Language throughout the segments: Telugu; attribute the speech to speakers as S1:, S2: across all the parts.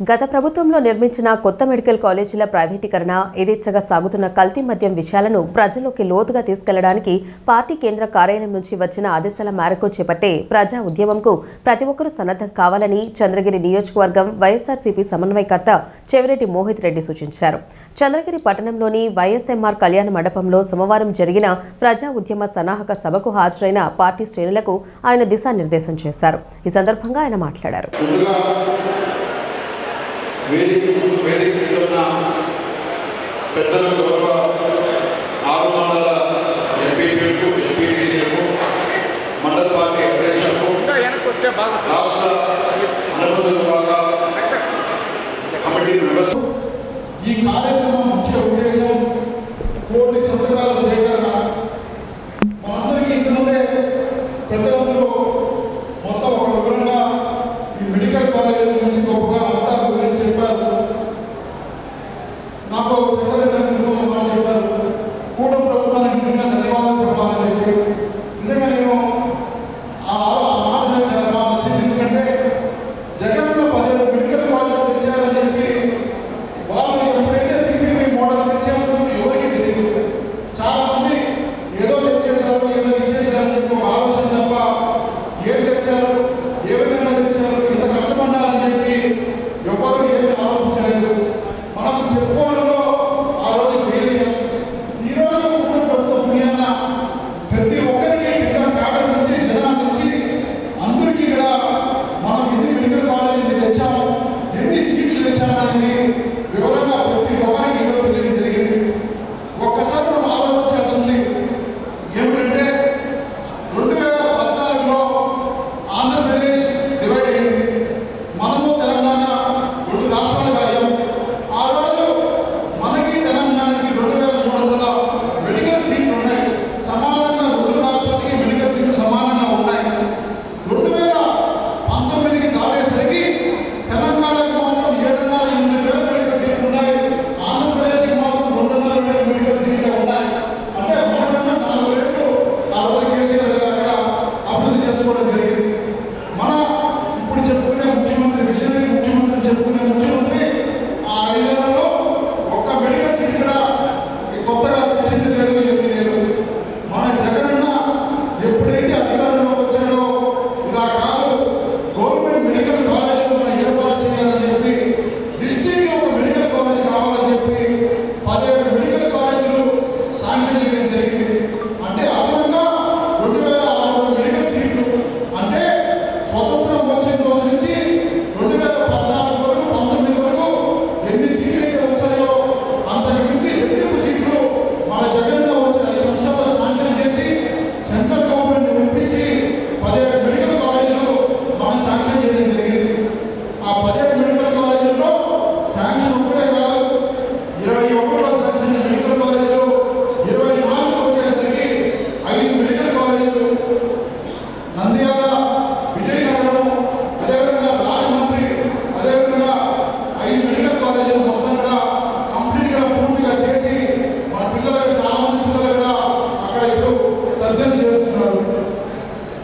S1: గత ప్రభుత్వంలో నిర్మించిన కొత్త మెడికల్ కాలేజీల ప్రైవేటీకరణ యథేచ్ఛగా సాగుతున్న కల్తీ మద్యం విషయాలను ప్రజల్లోకి లోతుగా తీసుకెళ్ళడానికి పార్టీ కేంద్ర కార్యాలయం నుంచి వచ్చిన ఆదేశాల మేరకు చేపట్టే ప్రజా ఉద్యమంకు ప్రతి ఒక్కరూ సన్నద్ధం కావాలని చంద్రగిరి నియోజకవర్గం వైఎస్ఆర్సీపీ సమన్వయకర్త చెవిరెడ్డి మోహిత్ రెడ్డి సూచించారు. చంద్రగిరి పట్టణంలోని వైఎస్ఎంఆర్ కళ్యాణ మండపంలో సోమవారం జరిగిన ప్రజా ఉద్యమ సన్నాహక సభకు హాజరైన పార్టీ శ్రేణులకు ఆయన దిశానిర్దేశం చేశారు. ఈ సందర్భంగా ఆయన మాట్లాడారు.
S2: వేదిక వేదిక మీద ఉన్న ఆరు మండల ఎంపీపీలకు ఎంపీటీసీలకు మండల పార్టీ అధ్యక్షులకు రాష్ట్ర కమిటీ ఈ కార్యక్రమం ముఖ్య ఉద్దేశం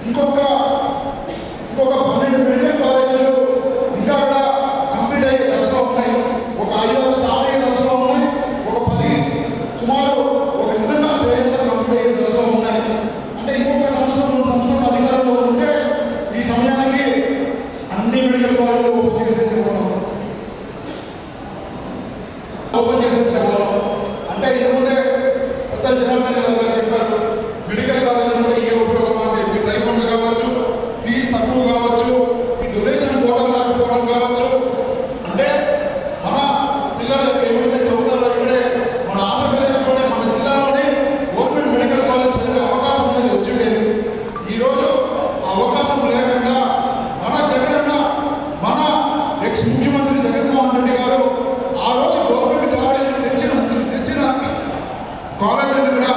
S2: ఇంకొక ఇంకొక పన్నెండు మెడికల్ కాలేజీలు ఇంకా కూడా కంప్లీట్ అయ్యే దశలో ఉన్నాయి. ఒక ఐదు స్టార్ట్ అయ్యే దశలో ఉన్నాయి. ఒక పది సుమారు ముఖ్యమంత్రి జగన్మోహన్ రెడ్డి గారు ఆ రోజు గవర్నమెంట్ కాలేజీలు తెచ్చిన తెచ్చిన కాలేజీలను కూడా